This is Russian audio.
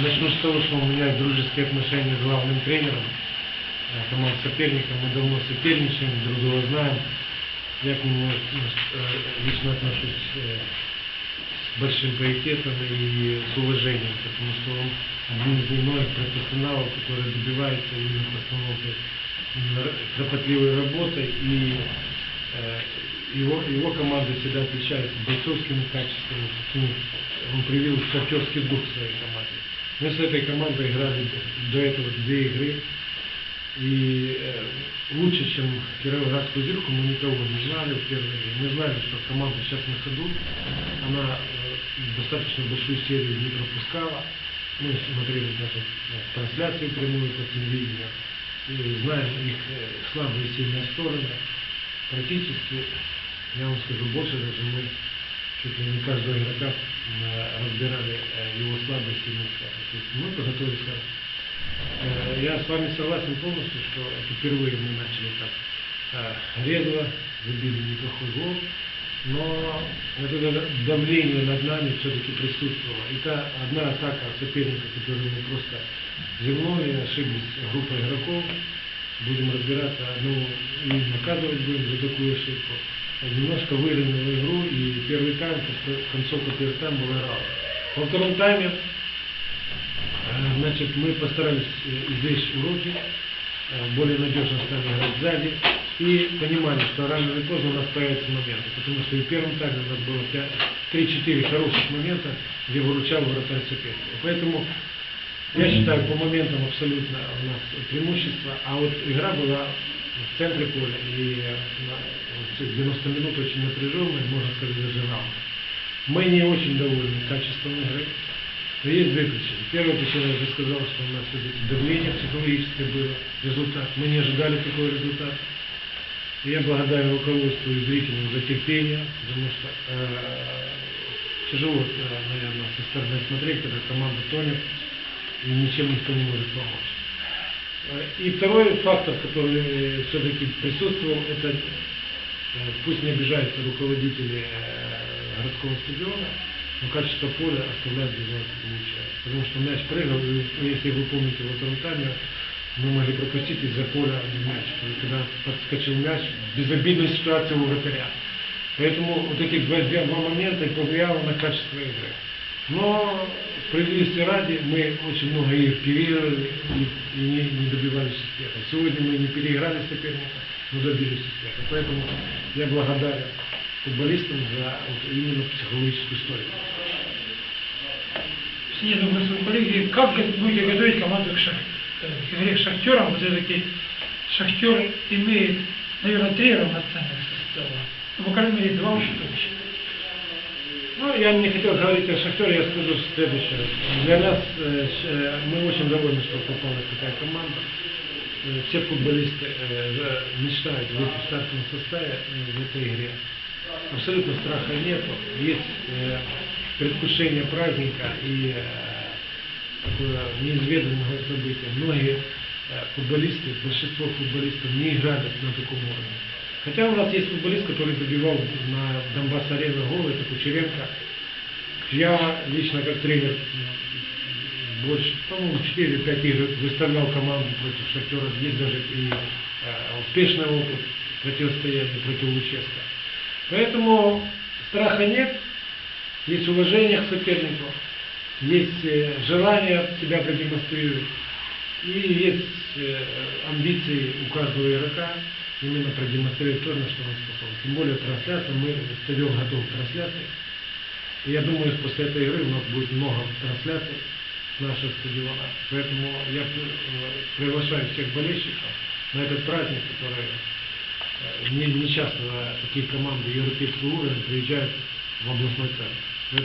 Начну с того, что у меня дружеские отношения с главным тренером команд соперника. Мы давно соперничаем, друг друга знаем. Я к нему э, лично отношусь э, с большим приоритетом и с уважением, потому что он один из немногих профессионалов, который добивается именно постановки кропотливой работой и э, его, его команда всегда отличается бойцовскими качествами, он привил шахтерский дух своей команде. Мы с этой командой играли до этого две игры, и э, лучше, чем Кировоградскую зирку, мы никого не знали в первой. Мы знали, что команда сейчас на ходу, она э, достаточно большую серию не пропускала. Мы смотрели даже э, трансляцию прямую по телевидению, и знаем их слабые и сильные стороны. Практически, я вам скажу больше, даже мы чуть ли не каждого игрока э, разбирали э, его слабости и есть мы подготовились хорошо. Э, Я с вами согласен полностью, что это впервые мы начали так резво, забили неплохой гол, но это давление над нами все-таки присутствовало. И та одна атака соперника, которую мы просто земной, ошиблись группа игроков, будем разбираться, ну, и наказывать будем за такую ошибку. Немножко выровнял игру, и первый тайм, концовка первого тайма была равна. Во втором тайме Э, Значит, мы постарались э, извлечь уроки, э, более надежно стали играть сзади и понимали, что рано или поздно у нас появятся моменты, потому что и в первом тайме у нас было 3-4 хороших момента, где выручал вратарь соперника. Поэтому я считаю, по моментам абсолютно у нас преимущество, а вот игра была в центре поля, и вот 90 минут очень напряженная, можно сказать, даже раунд. Мы не очень довольны качеством игры. Но есть две причины. Первая причина, я уже сказал, что у нас давление психологическое было, результат. Мы не ожидали такого результата. Я благодарен руководству и зрителям за терпение, потому что э, тяжело, э, наверное, со стороны смотреть, когда команда тонет, и ничем никто не может помочь. И второй фактор, который все-таки присутствовал, это э, пусть не обижаются руководители э, городского стадиона, но качество поля оставлять без нас получается. Потому что мяч прыгал, ну, если вы помните, во втором тайме мы могли пропустить из-за поля мяч. Когда подскочил мяч, безобидная ситуация у вратаря. Поэтому вот эти два два момента и повлияло на качество игры. Но справедливости ради мы очень много игр переиграли и, не, не добивались успеха. Сегодня мы не переиграли соперника, но добились успеха. Поэтому я благодарен футболистам за вот именно психологическую сторону. Все думаю, коллеги, как будете готовить команду к, шах... э, к шахтером? Вот все-таки шахтер имеет, наверное, три равноценных состава. Ну, по крайней мере, два точно. Ну, я не хотел говорить о Шахтере, я скажу следующее. Для нас, э, э, мы очень довольны, что попалась такая команда. Э, Все футболисты мечтают выйти в стартовом составе в этой игре. Абсолютно страха нету. Есть предвкушение праздника и такое неизведанного события. Многие футболисты, большинство футболистов не играли на таком уровне. Хотя у нас есть футболист, который забивал на Донбасс-арену гол, это Кучеренко. Я лично как тренер больше, по-моему, 4-5 игр выставлял команду против Шахтера. Есть даже и э, успешный опыт противостояния против Луческа. Поэтому страха нет, есть уважение к сопернику, есть э, желание себя продемонстрировать. И есть э, амбиции у каждого игрока именно продемонстрировать то, на что он способен. Тем более трансляция, мы стадион готов к трансляции. И я думаю, что после этой игры у нас будет много трансляций с нашего стадиона. Поэтому я э, приглашаю всех болельщиков на этот праздник, который э, не, не часто такие команды европейского уровня приезжают в областной центр.